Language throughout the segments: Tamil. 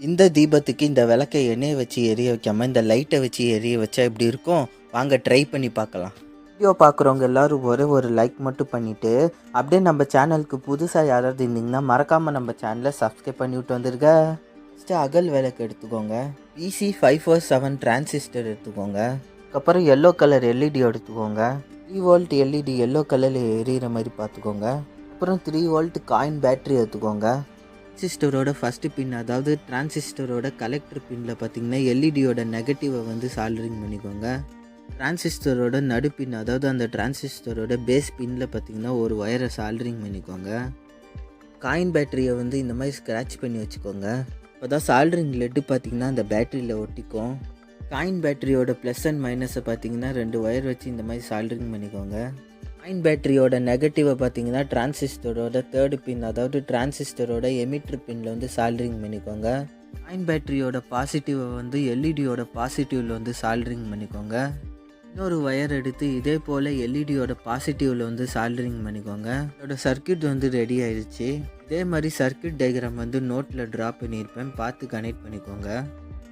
இந்த தீபத்துக்கு இந்த விளக்கை எண்ணெயை வச்சு எரிய வைக்காம இந்த லைட்டை வச்சு எரிய வச்சா எப்படி இருக்கும்? வாங்க ட்ரை பண்ணி பார்க்கலாம். வீடியோ பார்க்குறவங்க எல்லாரும் ஒரே ஒரு லைக் மட்டும் பண்ணிவிட்டு அப்படியே நம்ம சேனலுக்கு புதுசாக யாராவது இருந்தீங்கன்னா மறக்காமல் நம்ம சேனலை சப்ஸ்கிரைப் பண்ணி விட்டு வந்துருங்க. ஃபஸ்ட்டு அகல் விளக்கு எடுத்துக்கோங்க. BC five four seven transistor எடுத்துக்கோங்க. அதுக்கப்புறம் எல்லோ கலர் எல்இடி எடுத்துக்கோங்க. த்ரீ வோல்ட் எல்இடி எல்லோ கலரில் எரியிற மாதிரி பார்த்துக்கோங்க. அப்புறம் த்ரீ வோல்ட் காயின் பேட்டரி எடுத்துக்கோங்க. டிரான்சிஸ்டரோட ஃபஸ்ட்டு பின் அதாவது டிரான்சிஸ்டரோட கலெக்டர் பின்னில் பார்த்தீங்கன்னா எல்இடியோட நெகட்டிவை வந்து சால்டரிங் பண்ணிக்கோங்க. டிரான்சிஸ்டரோட நடுப்பின் அதாவது அந்த டிரான்சிஸ்டரோட பேஸ் பின்னில் பார்த்தீங்கன்னா ஒரு ஒயரை சால்டரிங் பண்ணிக்கோங்க. காயின் பேட்டரியை வந்து இந்த மாதிரி ஸ்க்ராட்ச் பண்ணி வச்சுக்கோங்க. இப்போ தான் சால்டரிங் லெட்டு பார்த்தீங்கன்னா அந்த பேட்டரியில் ஒட்டிக்கும். காயின் பேட்டரியோட ப்ளஸ் அண்ட் மைனஸை பார்த்தீங்கன்னா ரெண்டு ஒயர் வச்சு இந்த மாதிரி சால்டரிங் பண்ணிக்கோங்க. அயன் பேட்டரியோட நெகட்டிவை பார்த்தீங்கன்னா டிரான்சிஸ்டரோட தேர்டு பின் அதாவது டிரான்சிஸ்டரோட எமிட்ரு பின்னில் வந்து சால்டரிங் பண்ணிக்கோங்க. அயன் பேட்டரியோட பாசிட்டிவை வந்து எல்இடியோட பாசிட்டிவில் வந்து சால்டரிங் பண்ணிக்கோங்க. இன்னொரு ஒயர் எடுத்து இதே போல் எல்இடியோட பாசிட்டிவில் வந்து சால்டரிங் பண்ணிக்கோங்க. இதோட சர்க்கியூட் வந்து ரெடி ஆயிடுச்சு. இதே மாதிரி சர்க்கியூட் டயக்ராம் வந்து நோட்டில் ட்ரா பண்ணியிருப்பேன். பார்த்து கனெக்ட் பண்ணிக்கோங்க.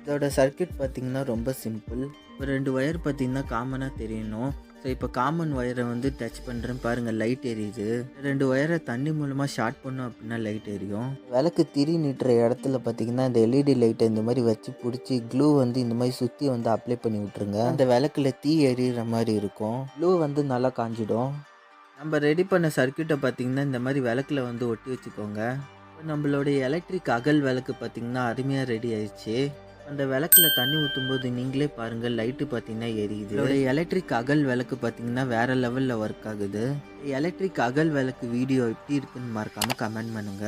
இதோட சர்க்கியூட் பார்த்திங்கன்னா ரொம்ப சிம்பிள் இப்போ ரெண்டு ஒயர் பார்த்திங்கன்னா காமனாக தெரியணும். ஸோ இப்போ காமன் ஒயரை வந்து டச் பண்ணுறேன் பாருங்கள் லைட் எரியுது. ரெண்டு ஒயரை தண்ணி மூலமாக ஷார்ட் பண்ணோம் அப்படின்னா லைட் எரியும். விளக்கு திரி நீட்டுற இடத்துல பார்த்தீங்கன்னா இந்த எல்இடி லைட்டை இந்த மாதிரி வச்சு பிடிச்சி க்ளூ வந்து இந்த மாதிரி சுற்றி வந்து அப்ளை பண்ணி விட்ருங்க அந்த விளக்குல தீ எரியிற மாதிரி இருக்கும். க்ளூ வந்து நல்லா காஞ்சிடும். நம்ம ரெடி பண்ண சர்க்யூட்டை பார்த்தீங்கன்னா இந்த மாதிரி விளக்குல வந்து ஒட்டி வச்சுக்கோங்க. நம்மளோடைய நம்மளுடைய எலக்ட்ரிக் அகல் விளக்கு பார்த்தீங்கன்னா அருமையாக ரெடி ஆயிடுச்சு. அந்த விளக்குல தண்ணி ஊற்றும் போது நீங்களே பாருங்க லைட்டு பார்த்தீங்கன்னா எரியுது. இதோட எலக்ட்ரிக் அகல் விளக்கு பார்த்தீங்கன்னா வேற லெவலில் ஒர்க் ஆகுது. எலக்ட்ரிக் அகல் விளக்கு வீடியோ எப்படி இருக்குன்னு மறக்காம கமெண்ட் பண்ணுங்க.